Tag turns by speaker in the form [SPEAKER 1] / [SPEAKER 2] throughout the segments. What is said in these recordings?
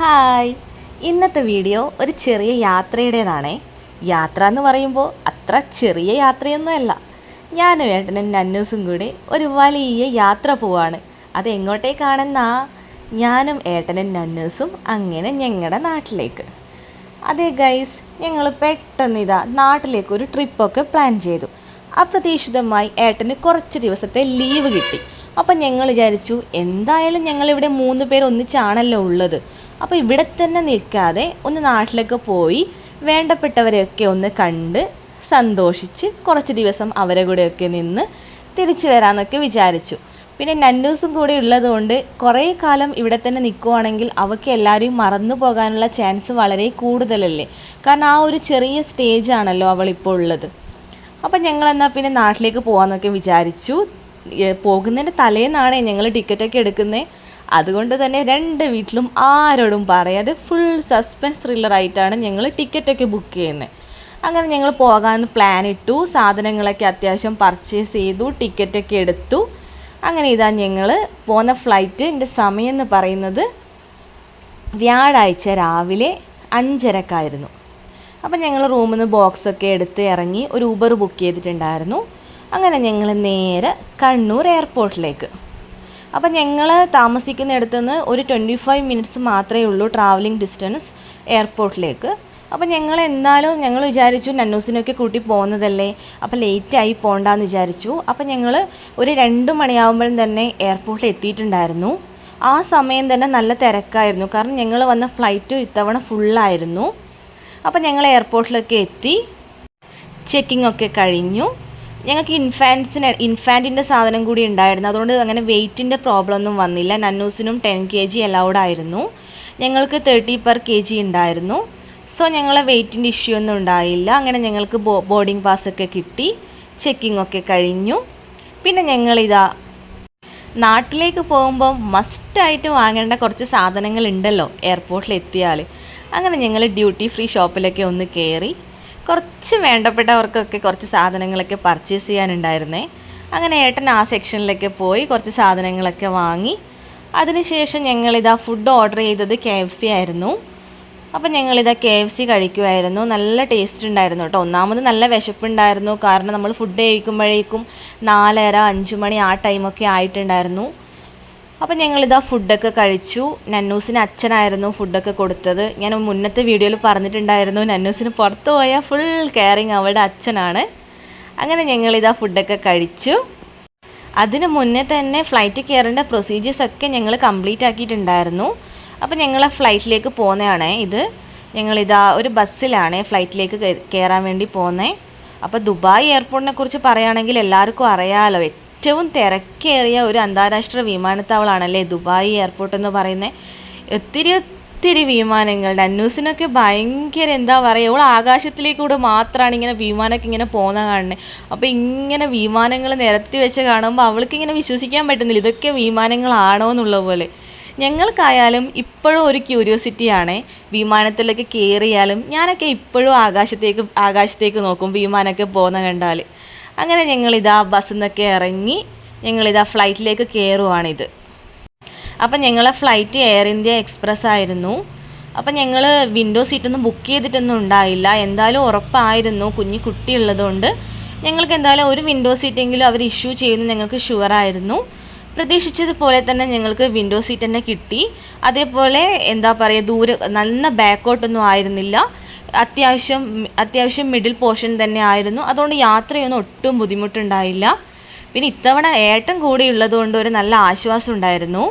[SPEAKER 1] Hi. ഇന്നത്തെ video ഒരു ചെറിയ യാത്രയുടേതാണേ. യാത്ര എന്ന് പറയുമ്പോൾ അത്ര ചെറിയ യാത്രയൊന്നുമല്ല. ഞാനും ഏട്ടനും നന്നൂസും കൂടി ഒരു വലിയ യാത്ര പോവാണ്. അത് എങ്ങോട്ടേക്കാണെന്നാ ഞാനും ഏട്ടനും നന്നൂസും അങ്ങനെ ഞങ്ങളുടെ നാട്ടിലേക്ക്. അതെ ഗൈസ് ഞങ്ങൾ പെട്ടെന്ന് ഇതാ നാട്ടിലേക്ക് ഒരു ട്രിപ്പൊക്കെ പ്ലാൻ ചെയ്തു. അപ്രതീക്ഷിതമായി ഏട്ടന് കുറച്ച് ദിവസത്തെ ലീവ് കിട്ടി. അപ്പം ഞങ്ങൾ വിചാരിച്ചു എന്തായാലും ഞങ്ങളിവിടെ മൂന്ന് പേർ ഒന്നിച്ചാണല്ലോ ഉള്ളത്. അപ്പോൾ ഇവിടെ തന്നെ നിൽക്കാതെ ഒന്ന് നാട്ടിലേക്ക് പോയി വേണ്ടപ്പെട്ടവരെയൊക്കെ ഒന്ന് കണ്ട് സന്തോഷിച്ച് കുറച്ച് ദിവസം അവരെ കൂടെയൊക്കെ നിന്ന് തിരിച്ചു വരാമെന്നൊക്കെ വിചാരിച്ചു. പിന്നെ നന്നൂസും കൂടെ ഉള്ളതുകൊണ്ട് കുറേ കാലം ഇവിടെ തന്നെ നിൽക്കുവാണെങ്കിൽ അവൾക്ക് എല്ലാവരെയും മറന്നു പോകാനുള്ള ചാൻസ് വളരെ കൂടുതലല്ലേ? കാരണം ആ ഒരു ചെറിയ സ്റ്റേജ് ആണല്ലോ അവളിപ്പോൾ ഉള്ളത്. അപ്പം ഞങ്ങൾ എന്നാൽ പിന്നെ നാട്ടിലേക്ക് പോകാമെന്നൊക്കെ വിചാരിച്ചു. പോകുന്നതിന്റെ തലേന്നാണ് ഞങ്ങൾ ടിക്കറ്റൊക്കെ എടുക്കുന്നത് അതുകൊണ്ട് തന്നെ രണ്ട് വീട്ടിലും ആരോടും പറയാതെ ഫുൾ സസ്പെൻസ് ത്രില്ലറായിട്ടാണ് ഞങ്ങൾ ടിക്കറ്റൊക്കെ ബുക്ക് ചെയ്യുന്നത് അങ്ങനെ ഞങ്ങൾ പോകാൻ പ്ലാൻ ഇട്ടു സാധനങ്ങളൊക്കെ അത്യാവശ്യം പർച്ചേസ് ചെയ്തു ടിക്കറ്റൊക്കെ എടുത്തു. അങ്ങനെ ഇതാ ഞങ്ങൾ പോകുന്ന ഫ്ലൈറ്റിന്റെ സമയം എന്ന് പറയുന്നത് വ്യാഴാഴ്ച രാവിലെ അഞ്ചരക്കായിരുന്നു. അപ്പം ഞങ്ങൾ റൂമിൽ നിന്ന് ബോക്സൊക്കെ എടുത്ത് ഇറങ്ങി ഒരു ഊബർ ബുക്ക് ചെയ്തിട്ടുണ്ടായിരുന്നു. അങ്ങനെ ഞങ്ങൾ നേരെ കണ്ണൂർ എയർപോർട്ടിലേക്ക് അപ്പം ഞങ്ങൾ താമസിക്കുന്ന നിന്ന് ഒരു ട്വന്റി ഫൈവ് മിനിറ്റ്സ് മാത്രമേ ഉള്ളൂ ട്രാവലിംഗ് ഡിസ്റ്റൻസ് എയർപോർട്ടിലേക്ക് അപ്പോൾ ഞങ്ങൾ എന്നാലും ഞങ്ങൾ വിചാരിച്ചു നന്നൂസിനൊക്കെ കൂട്ടി പോകുന്നതല്ലേ? അപ്പോൾ ലേറ്റായി പോകണ്ടെന്ന് വിചാരിച്ചു. അപ്പോൾ ഞങ്ങൾ ഒരു രണ്ട് മണിയാകുമ്പോഴും തന്നെ എയർപോർട്ടിൽ എത്തിയിട്ടുണ്ടായിരുന്നു. ആ സമയം തന്നെ നല്ല തിരക്കായിരുന്നു. കാരണം ഞങ്ങൾ വന്ന ഫ്ലൈറ്റ് ഇത്തവണ ഫുള്ളായിരുന്നു അപ്പോൾ ഞങ്ങൾ എയർപോർട്ടിലൊക്കെ എത്തി. ചെക്കിംഗ് ഒക്കെ കഴിഞ്ഞു. ഞങ്ങൾക്ക് ഇൻഫാൻസിന് ഇൻഫാന്റിന്റെ സാധനം കൂടി ഉണ്ടായിരുന്നു. അതുകൊണ്ട് അങ്ങനെ വെയ്റ്റിന്റെ പ്രോബ്ലം ഒന്നും വന്നില്ല. നന്നൂസിനും ടെൻ കെ ജി അലൗഡ് ആയിരുന്നു. ഞങ്ങൾക്ക് തേർട്ടി പെർ കെ ജി ഉണ്ടായിരുന്നു. സോ ഞങ്ങളെ വെയ്റ്റിന്റെ ഇഷ്യൂ ഒന്നും ഉണ്ടായില്ല. അങ്ങനെ ഞങ്ങൾക്ക് ബോർഡിംഗ് പാസ്സൊക്കെ കിട്ടി. ചെക്കിംഗ് ഒക്കെ കഴിഞ്ഞു. പിന്നെ ഞങ്ങളിതാ നാട്ടിലേക്ക് പോകുമ്പോൾ മസ്റ്റായിട്ട് വാങ്ങേണ്ട കുറച്ച് സാധനങ്ങൾ ഉണ്ടല്ലോ. എയർപോർട്ടിൽ എത്തിയാൽ അങ്ങനെ ഞങ്ങൾ ഡ്യൂട്ടി ഫ്രീ ഷോപ്പിലൊക്കെ ഒന്ന് കയറി കുറച്ച് വേണ്ടപ്പെട്ടവർക്കൊക്കെ കുറച്ച് സാധനങ്ങളൊക്കെ പർച്ചേസ് ചെയ്യാനുണ്ടായിരുന്നേ. അങ്ങനെ ഏട്ടൻ ആ സെക്ഷനിലൊക്കെ പോയി കുറച്ച് സാധനങ്ങളൊക്കെ വാങ്ങി. അതിനുശേഷം ഞങ്ങളിതാ ഫുഡ് ഓർഡർ ചെയ്തത് കെ എഫ് സി ആയിരുന്നു. അപ്പം ഞങ്ങളിതാ കെ എഫ് സി കഴിക്കുമായിരുന്നു നല്ല ടേസ്റ്റ് ഉണ്ടായിരുന്നു കേട്ടോ. ഒന്നാമത് നല്ല വിശപ്പുണ്ടായിരുന്നു. കാരണം നമ്മൾ ഫുഡ് കഴിക്കുമ്പോഴേക്കും നാലര അഞ്ച് മണി ആ ടൈമൊക്കെ ആയിട്ടുണ്ടായിരുന്നു. അപ്പം ഞങ്ങളിതാ ഫുഡൊക്കെ കഴിച്ചു. നന്നൂസിന് അച്ഛനായിരുന്നു ഫുഡൊക്കെ കൊടുത്തത്. ഞാൻ മുന്നത്തെ വീഡിയോയിൽ പറഞ്ഞിട്ടുണ്ടായിരുന്നു നന്നൂസിന് പുറത്ത് പോയാൽ ഫുൾ കെയറിങ് അവളുടെ അച്ഛനാണ്. അങ്ങനെ ഞങ്ങളിതാ ഫുഡൊക്കെ കഴിച്ചു. അതിന് മുന്നേ തന്നെ ഫ്ലൈറ്റ് കയറേണ്ട പ്രൊസീജിയേഴ്സൊക്കെ ഞങ്ങൾ കംപ്ലീറ്റ് ആക്കിയിട്ടുണ്ടായിരുന്നു. അപ്പോൾ ഞങ്ങൾ ഫ്ലൈറ്റിലേക്ക് പോകുന്നതാണ് ഇത്. ഞങ്ങളിതാ ഒരു ബസ്സിലാണ് ഫ്ലൈറ്റിലേക്ക് കയറാൻ വേണ്ടി പോകുന്നത് അപ്പോൾ ദുബായ് എയർപോർട്ടിനെ കുറിച്ച് പറയുകയാണെങ്കിൽ എല്ലാവർക്കും അറിയാമല്ലോ ഏറ്റവും തിരക്കേറിയ ഒരു അന്താരാഷ്ട്ര വിമാനത്താവളമാണല്ലേ ദുബായ് എയർപോർട്ട് എന്ന് പറയുന്നത്. ഒത്തിരി ഒത്തിരി വിമാനങ്ങൾ ഡന്നൂസിനൊക്കെ ഭയങ്കര എന്താ പറയുക ഓൾ ആകാശത്തിലേക്കൂടെ മാത്രമാണ് ഇങ്ങനെ വിമാനമൊക്കെ ഇങ്ങനെ പോകുന്ന കാണുന്നത്. അപ്പോൾ ഇങ്ങനെ വിമാനങ്ങൾ നിരത്തി വെച്ച് കാണുമ്പോൾ അവൾക്ക് ഇങ്ങനെ വിശ്വസിക്കാൻ പറ്റുന്നില്ല ഇതൊക്കെ വിമാനങ്ങളാണോ എന്നുള്ള പോലെ. ഞങ്ങൾക്കായാലും ഇപ്പോഴും ഒരു ക്യൂരിയോസിറ്റിയാണ് വിമാനത്തിലൊക്കെ കയറിയാലും ഞാനൊക്കെ ഇപ്പോഴും ആകാശത്തേക്ക് ആകാശത്തേക്ക് നോക്കും വിമാനമൊക്കെ പോകുന്ന കണ്ടാൽ അങ്ങനെ ഞങ്ങളിതാ ബസ്സിൽ നിന്നൊക്കെ ഇറങ്ങി ഞങ്ങളിതാ ഫ്ലൈറ്റിലേക്ക് കയറുവാണിത് അപ്പം ഞങ്ങളെ ഫ്ലൈറ്റ് എയർ ഇന്ത്യ എക്സ്പ്രസ് ആയിരുന്നു. അപ്പം ഞങ്ങൾ വിൻഡോ സീറ്റൊന്നും ബുക്ക് ചെയ്തിട്ടൊന്നും ഉണ്ടായില്ല. എന്തായാലും ഉറപ്പായിരുന്നു കുഞ്ഞു കുട്ടി ഉള്ളതുകൊണ്ട് ഞങ്ങൾക്ക് എന്തായാലും ഒരു വിൻഡോ സീറ്റെങ്കിലും അവർ ഇഷ്യൂ ചെയ്യുന്നു ഞങ്ങൾക്ക് ഷുവറായിരുന്നു പ്രതീക്ഷിച്ചതുപോലെ തന്നെ ഞങ്ങൾക്ക് വിൻഡോ സീറ്റ് തന്നെ കിട്ടി. അതേപോലെ എന്താ പറയുക ദൂരെ നല്ല ബാക്കോട്ടൊന്നും ആയിരുന്നില്ല. അത്യാവശ്യം അത്യാവശ്യം മിഡിൽ പോർഷൻ തന്നെ ആയിരുന്നു. അതുകൊണ്ട് യാത്രയൊന്നും ഒട്ടും ബുദ്ധിമുട്ടുണ്ടായില്ല. പിന്നെ ഇത്തവണ ഏട്ടൻ കൂടി ഉള്ളതുകൊണ്ട് ഒരു നല്ല ആശ്വാസം ഉണ്ടായിരുന്നു.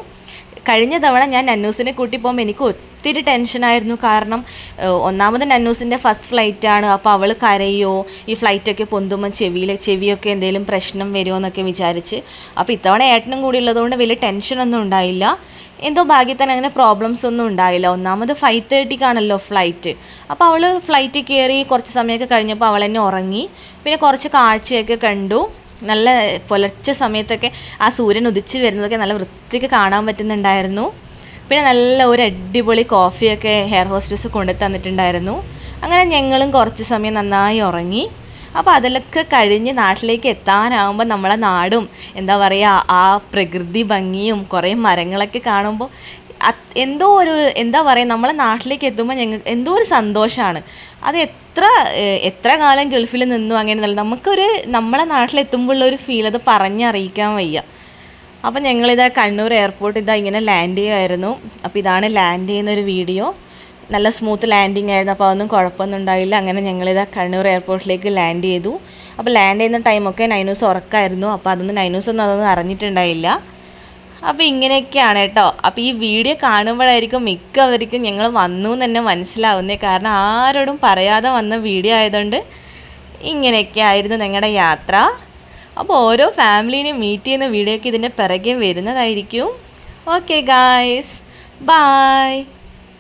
[SPEAKER 1] കഴിഞ്ഞ തവണ ഞാൻ നന്നൂസിനെ കൂട്ടി പോകുമ്പോൾ എനിക്ക് ഒത്തിരി ടെൻഷനായിരുന്നു കാരണം ഒന്നാമത് നന്നൂസിന്റെ ഫസ്റ്റ് ഫ്ലൈറ്റാണ് അപ്പോൾ അവൾ കരയോ ഈ ഫ്ലൈറ്റൊക്കെ പൊന്തുമ്പോൾ ചെവിയിൽ ചെവിയൊക്കെ എന്തെങ്കിലും പ്രശ്നം വരുമോ എന്നൊക്കെ വിചാരിച്ച്. അപ്പോൾ ഇത്തവണ ഏട്ടനും കൂടി ഉള്ളതുകൊണ്ട് വലിയ ടെൻഷനൊന്നും ഉണ്ടായില്ല. എന്തോ ഭാഗ്യത്തിന് അങ്ങനെ പ്രോബ്ലംസ് ഒന്നും ഉണ്ടായില്ല. ഒന്നാമത് ഫൈവ് തേർട്ടിക്കാണല്ലോ ഫ്ലൈറ്റ് അപ്പോൾ അവൾ ഫ്ലൈറ്റ് കയറി കുറച്ച് സമയമൊക്കെ കഴിഞ്ഞപ്പോൾ അവൾ തന്നെ ഉറങ്ങി. പിന്നെ കുറച്ച് കാഴ്ചയൊക്കെ കണ്ടു. നല്ല പുലർച്ച സമയത്തൊക്കെ ആ സൂര്യൻ ഉദിച്ച് വരുന്നതൊക്കെ നല്ല വൃത്തിക്ക് കാണാൻ പറ്റുന്നുണ്ടായിരുന്നു. പിന്നെ നല്ല ഒരു അടിപൊളി കോഫിയൊക്കെ ഹെയർ ഹോസ്റ്റസ് കൊണ്ടു തന്നിട്ടുണ്ടായിരുന്നു അങ്ങനെ ഞങ്ങളും കുറച്ച് സമയം നന്നായി ഉറങ്ങി. അപ്പോൾ അതിലൊക്കെ കഴിഞ്ഞ് നാട്ടിലേക്ക് എത്താനാവുമ്പോൾ നമ്മളെ നാടും എന്താ പറയുക ആ പ്രകൃതി ഭംഗിയും കുറേ മരങ്ങളൊക്കെ കാണുമ്പോൾ എന്തോ ഒരു എന്താ പറയുക നമ്മളെ നാട്ടിലേക്ക് എത്തുമ്പോൾ ഞങ്ങൾക്ക് എന്തോ ഒരു സന്തോഷമാണ് അത് എത്ര എത്ര കാലം ഗൾഫിൽ നിന്നു അങ്ങനെ നല്ല നമുക്കൊരു നമ്മളെ നാട്ടിലെത്തുമ്പോഴുള്ള ഒരു ഫീൽ അത് പറഞ്ഞറിയിക്കാൻ വയ്യ. അപ്പോൾ ഞങ്ങളിതാ കണ്ണൂർ എയർപോർട്ട് ഇതാ ഇങ്ങനെ ലാൻഡ് ചെയ്യുമായിരുന്നു അപ്പോൾ ഇതാണ് ലാൻഡ് ചെയ്യുന്ന ഒരു വീഡിയോ നല്ല സ്മൂത്ത് ലാൻഡിങ് ആയിരുന്നു. അപ്പോൾ അതൊന്നും കുഴപ്പമൊന്നും ഉണ്ടായില്ല. അങ്ങനെ ഞങ്ങളിതാ കണ്ണൂർ എയർപോർട്ടിലേക്ക് ലാൻഡ് ചെയ്തു. അപ്പോൾ ലാൻഡ് ചെയ്യുന്ന ടൈമൊക്കെ നൈനൂസ് ഉറക്കായിരുന്നു. അപ്പോൾ അതൊന്നും നൈനൂസൊന്നും അതൊന്നും അറിഞ്ഞിട്ടുണ്ടായില്ല. അപ്പോൾ ഇങ്ങനെയൊക്കെയാണ് കേട്ടോ. അപ്പോൾ ഈ വീഡിയോ കാണുമ്പോഴായിരിക്കും മിക്കവർക്കും ഞങ്ങൾ വന്നു എന്ന് തന്നെ മനസ്സിലാവുന്നത് കാരണം ആരോടും പറയാതെ വന്ന വീഡിയോ ആയതുകൊണ്ട് ഇങ്ങനെയൊക്കെ ആയിരുന്നു ഞങ്ങളുടെ യാത്ര. അപ്പോൾ ഓരോ ഫാമിലിനെ മീറ്റ് ചെയ്യുന്ന വീഡിയോയ്ക്ക് ഇതിന്റെ പിറകെ വരുന്നതായിരിക്കും. Okay guys bye